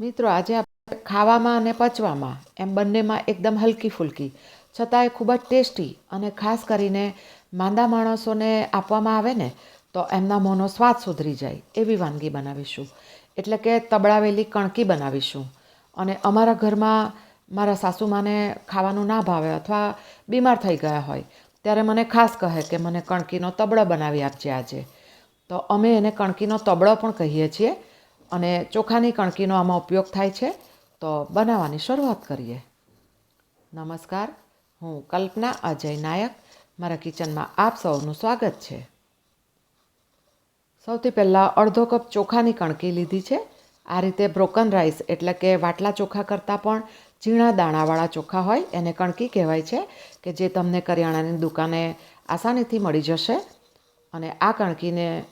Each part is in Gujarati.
મિત્રો, આજે આપણે ખાવામાં અને પચવામાં એમ બંનેમાં એકદમ હલકી ફૂલકી. છતાંય ખૂબ જ ટેસ્ટી અને ખાસ કરીને માંદા માણસોને આપવામાં આવે ને, તો એમના મોંનો સ્વાદ સુધરી જાય એવી વાનગી બનાવીશું. એટલે કે તબળાવેલી કણકી બનાવીશું. અને અમારા ઘરમાં મારા સાસુમાને ખાવાનું ના ભાવે અથવા બીમાર થઈ ગયા હોય, ત્યારે મને ખાસ કહે કે મને કણકીનો તબળો બનાવી આપજે આજે. તો અમે એને કણકીનો તબળો પણ કહીએ છીએ. અને ચોખાની કણકીનો આમાં ઉપયોગ થાય છે, તો બનાવવાની શરૂઆત કરીએ. નમસ્કાર, હું કલ્પના અજય નાયક. મારા કિચનમાં આપ સૌનું સ્વાગત છે. સૌથી પહેલાં અડધો કપ ચોખાની કણકી લીધી છે. આ રીતે બ્રોકન રાઈસ એટલે કે વાટલા ચોખા કરતાં પણ ઝીણા દાણાવાળા ચોખા હોય, એને કણકી કહેવાય છે કે જે તમને કરિયાણાની દુકાને આસાનીથી મળી જશે. અને આ કણકીને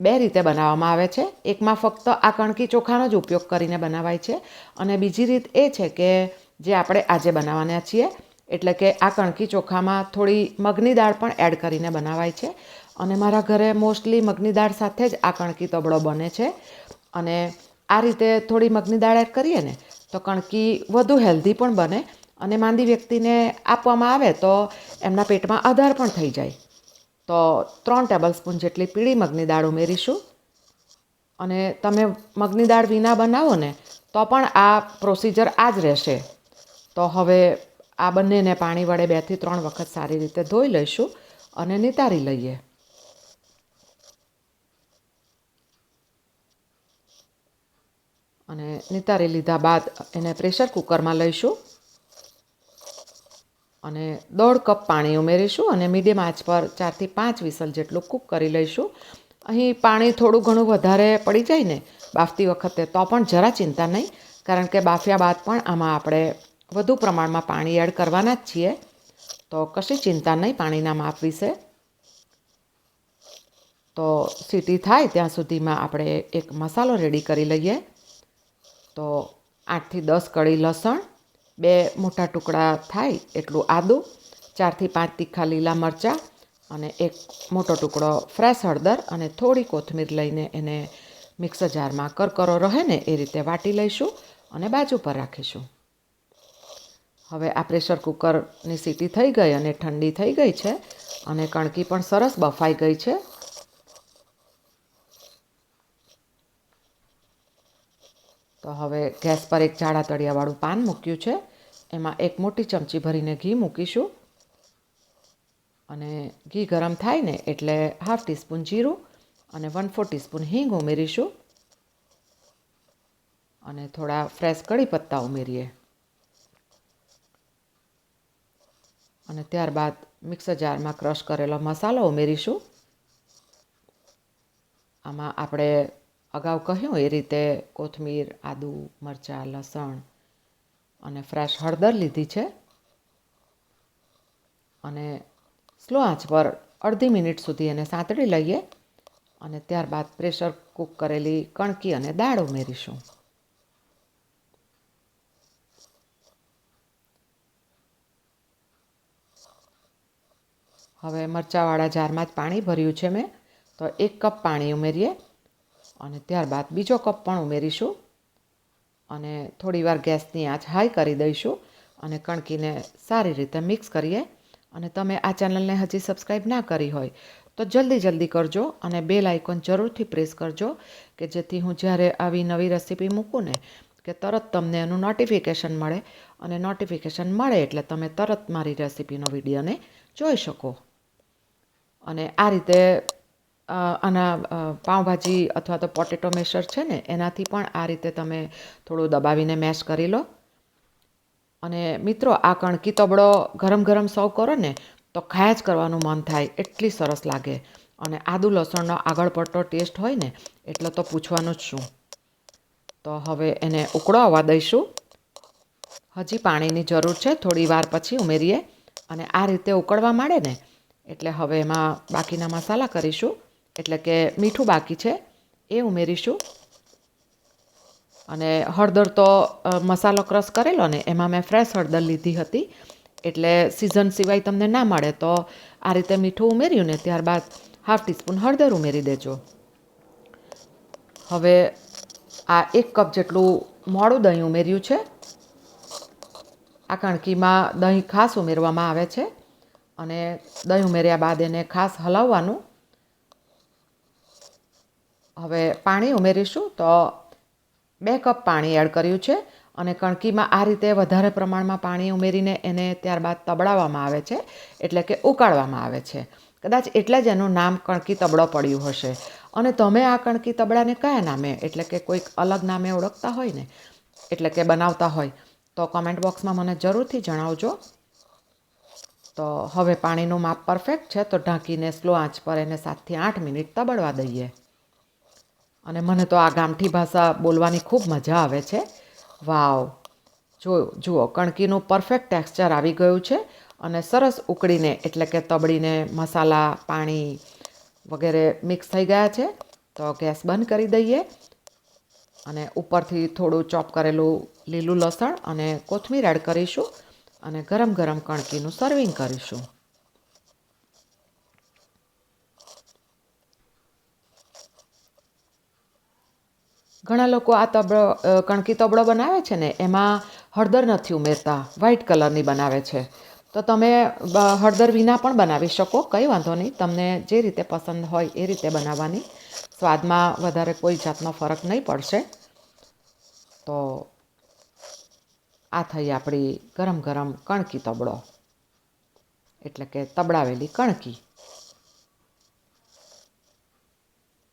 બે રીતે બનાવવામાં આવે છે. એકમાં ફક્ત આ કણકી ચોખાનો જ ઉપયોગ કરીને બનાવાય છે. અને બીજી રીત એ છે કે જે આપણે આજે બનાવવાના છીએ, એટલે કે આ કણકી ચોખામાં થોડી મગની દાળ પણ એડ કરીને બનાવાય છે. અને મારા ઘરે મોસ્ટલી મગની દાળ સાથે જ આ કણકી તબળો બને છે. અને આ રીતે થોડી મગની દાળ એડ કરીએ ને, તો કણકી વધુ હેલ્ધી પણ બને. અને માંદી વ્યક્તિને આપવામાં આવે તો એમના પેટમાં આધાર પણ થઈ જાય. તો ત્રણ ટેબલ સ્પૂન જેટલી પીળી મગની દાળ ઉમેરીશું. અને તમે મગની દાળ વિના બનાવો ને, તો પણ આ પ્રોસિજર આ જ રહેશે. તો હવે આ બંનેને પાણી વડે બેથી ત્રણ વખત સારી રીતે ધોઈ લઈશું અને નિતારી લઈએ. અને નિતારી લીધા બાદ એને પ્રેશર કુકરમાં લઈશું. અને દોઢ કપ પાણી ઉમેરીશું અને મીડિયમ આંચ પર ચારથી પાંચ વિસલ જેટલું કૂક કરી લઈશું. અહીં પાણી થોડું ઘણું વધારે પડી જાય ને બાફતી વખતે તો પણ જરા ચિંતા નહીં, કારણ કે બાફ્યા બાદ પણ આમાં આપણે વધુ પ્રમાણમાં પાણી એડ કરવાના જ છીએ. તો કશી ચિંતા નહીં પાણીના માપ વિશે. તો સીટી થાય ત્યાં સુધીમાં આપણે એક મસાલો રેડી કરી લઈએ. તો આઠથી દસ કળી લસણ બે મોટા ટુકડા થાય એટલું આદું, ચારથી પાંચ તીખા લીલા મરચાં અને એક મોટો ટુકડો ફ્રેશ હળદર અને થોડી કોથમીર લઈને એને મિક્સર જારમાં કરકરો રહે ને એ રીતે વાટી લઈશું અને બાજુ પર રાખીશું. હવે આ પ્રેશર કુકરની સીટી થઈ ગઈ અને ઠંડી થઈ ગઈ છે અને કણકી પણ સરસ બફાઈ ગઈ છે. તો હવે ગેસ પર એક જાડા તળિયાવાળું પાન મૂક્યું છે. એમાં એક મોટી ચમચી ભરીને ઘી મૂકીશું. અને ઘી ગરમ થાય ને એટલે હાફ ટીસ્પૂન જીરું અને વન ફોર ટીસ્પૂન હિંગ ઉમેરીશું. અને થોડા ફ્રેશ કડી પત્તા ઉમેરીએ. અને ત્યારબાદ મિક્સર જારમાં ક્રશ કરેલો મસાલો ઉમેરીશું. આમાં આપણે અગાઉ કહ્યું એ રીતે કોથમીર, આદુ, મરચાં, લસણ અને ફ્રેશ હળદર લીધી છે. અને સ્લો આંચ પર અડધી મિનિટ સુધી એને સાંતળી લઈએ અને ત્યારબાદ પ્રેશર કૂક કરેલી કણકી અને દાળ ઉમેરીશું. હવે મરચાંવાળા જારમાં જ પાણી ભર્યું છે મેં. તો એક કપ પાણી ઉમેરીએ. અને ત્યારબાદ બીજો કપ પણ ઉમેરીશું અને થોડીવાર ગેસની આંચ હાઈ કરી દઈશું અને કણકીને સારી રીતે મિક્સ કરીએ. અને તમે આ ચેનલને હજી સબસ્ક્રાઈબ ના કરી હોય તો જલ્દી જલ્દી કરજો અને બેલ આઇકોન જરૂરથી પ્રેસ કરજો કે જેથી હું જ્યારે આવી નવી રેસીપી મૂકું ને કે તરત તમને એનું નોટિફિકેશન મળે. અને નોટિફિકેશન મળે એટલે તમે તરત મારી રેસીપીનો વિડીયોને જોઈ શકો. અને આ રીતે આના પાઉંભાજી અથવા તો પોટેટો મેશર છે ને, એનાથી પણ આ રીતે તમે થોડું દબાવીને મેશ કરી લો. અને મિત્રો, આ કણકી તબડો ગરમ ગરમ સર્વ કરો ને, તો ખાયા જ કરવાનું મન થાય, એટલી સરસ લાગે. અને આદુ લસણનો આગળ પડતો ટેસ્ટ હોય ને, એટલે તો પૂછવાનું જ શું. તો હવે એને ઉકળો આવવા દઈશું. હજી પાણીની જરૂર છે, થોડી વાર પછી ઉમેરીએ. અને આ રીતે ઉકળવા માંડે ને, એટલે હવે એમાં બાકીના મસાલા કરીશું. એટલે કે મીઠું બાકી છે, એ ઉમેરીશું. અને હળદર તો મસાલો ક્રશ કરેલો ને, એમાં મેં ફ્રેશ હળદર લીધી હતી. એટલે સિઝન સિવાય તમને ના મળે તો આ રીતે મીઠું ઉમેર્યું ને, ત્યારબાદ હાફ ટીસ્પૂન હળદર ઉમેરી દેજો. હવે આ એક કપ જેટલું મોડું દહીં ઉમેર્યું છે. આ કણકીમાં દહીં ખાસ ઉમેરવામાં આવે છે. અને દહીં ઉમેર્યા બાદ એને ખાસ હલાવવાનું. હવે પાણી ઉમેરીશું તો બે કપ પાણી એડ કર્યું છે અને કણકીમાં આ રીતે વધારે પ્રમાણમાં પાણી ઉમેરીને એને ત્યારબાદ તબડાવવામાં આવે છે, એટલે કે ઉકાળવામાં આવે છે. કદાચ એટલે જ એનું નામ કણકી તબડો પડ્યું હશે. અને તમે આ કણકી તબડાને કયા નામે, એટલે કે કોઈક અલગ નામે ઓળખતા હોય ને, એટલે કે બનાવતા હોય, તો કમેન્ટ બોક્સમાં મને જરૂરથી જણાવજો. તો હવે પાણીનું માપ પરફેક્ટ છે, તો ઢાંકીને સ્લો આંચ પર એને સાતથી આઠ મિનિટ તબડવા દઈએ. અને મને તો આ ગામઠી ભાષા બોલવાની ખૂબ મજા આવે છે. વાવ. જો, જુઓ, કણકીનું પરફેક્ટ ટેક્સચર આવી ગયું છે અને સરસ ઉકળીને, એટલે કે તબડીને મસાલા, પાણી વગેરે મિક્સ થઈ ગયા છે. તો ગેસ બંધ કરી દઈએ અને ઉપરથી થોડું ચોપ કરેલું લીલું લસણ અને કોથમીર એડ કરીશું અને ગરમ ગરમ કણકીનું સર્વિંગ કરીશું. ઘણા લોકો આ તબડો કણકી તબળો બનાવે છે ને, એમાં હળદર નથી ઉમેરતા વ્હાઇટ કલરની બનાવે છે. તો તમે હળદર વિના પણ બનાવી શકો, કંઈ વાંધો નહીં. તમને જે રીતે પસંદ હોય એ રીતે બનાવવાની. સ્વાદમાં વધારે કોઈ જાતનો ફરક નહીં પડશે. તો આ થઈ આપણી ગરમ ગરમ કણકી તબળો. એટલે કે તબડાવેલી કણકી.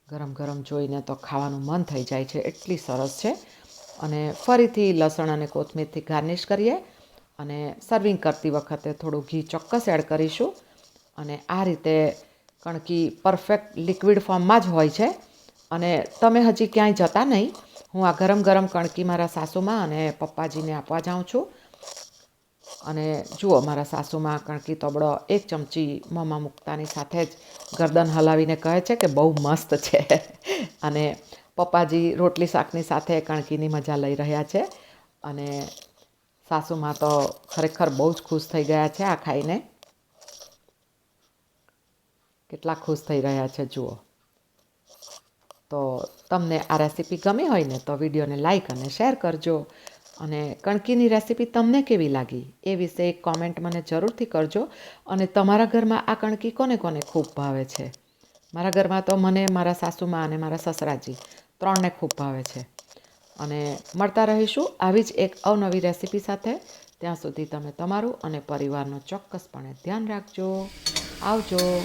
ગરમ ગરમ જોઈને તો ખાવાનું મન થઈ જાય છે. એટલી સરસ છે. અને ફરીથી લસણ અને કોથમીરથી ગાર્નિશ કરીએ અને સર્વિંગ કરતી વખતે થોડું ઘી ચોક્કસ એડ કરીશું. અને આ રીતે કણકી પરફેક્ટ લિક્વિડ ફોર્મમાં જ હોય છે. અને તમે હજી ક્યાંય જતા નહીં. હું આ ગરમ ગરમ કણકી મારા સાસુમાં અને પપ્પાજીને આપવા જાઉં છું. અને જુઓ, મારા સાસુમાં કણકી તોબડો એક ચમચી મોંમાં મૂકતાની સાથે જ ગરદન હલાવીને કહે છે કે બહુ મસ્ત છે. અને પપ્પાજી રોટલી શાકની સાથે કણકીની મજા લઈ રહ્યા છે. અને સાસુમાં તો ખરેખર બહુ જ ખુશ થઈ ગયા છે આ ખાઈને. કેટલા ખુશ થઈ રહ્યા છે, જુઓ. તો તમને આ રેસીપી ગમી હોય ને તો વિડીયોને લાઈક અને શેર કરજો. અને કણકીની રેસીપી તમને કેવી લાગી એ વિશે એક કોમેન્ટ મને જરૂરથી કરજો અને તમારા ઘરમાં આ કણકી કોને કોને ખૂબ ભાવે છે? મારા ઘરમાં તો મને, મારા સાસુમાં અને મારા સસરાજી ત્રણને ખૂબ ભાવે છે. અને મળતા રહીશું આવી જ એક અવનવી રેસીપી સાથે. ત્યાં સુધી તમે તમારું અને પરિવારનું ચોક્કસપણે ધ્યાન રાખજો. આવજો.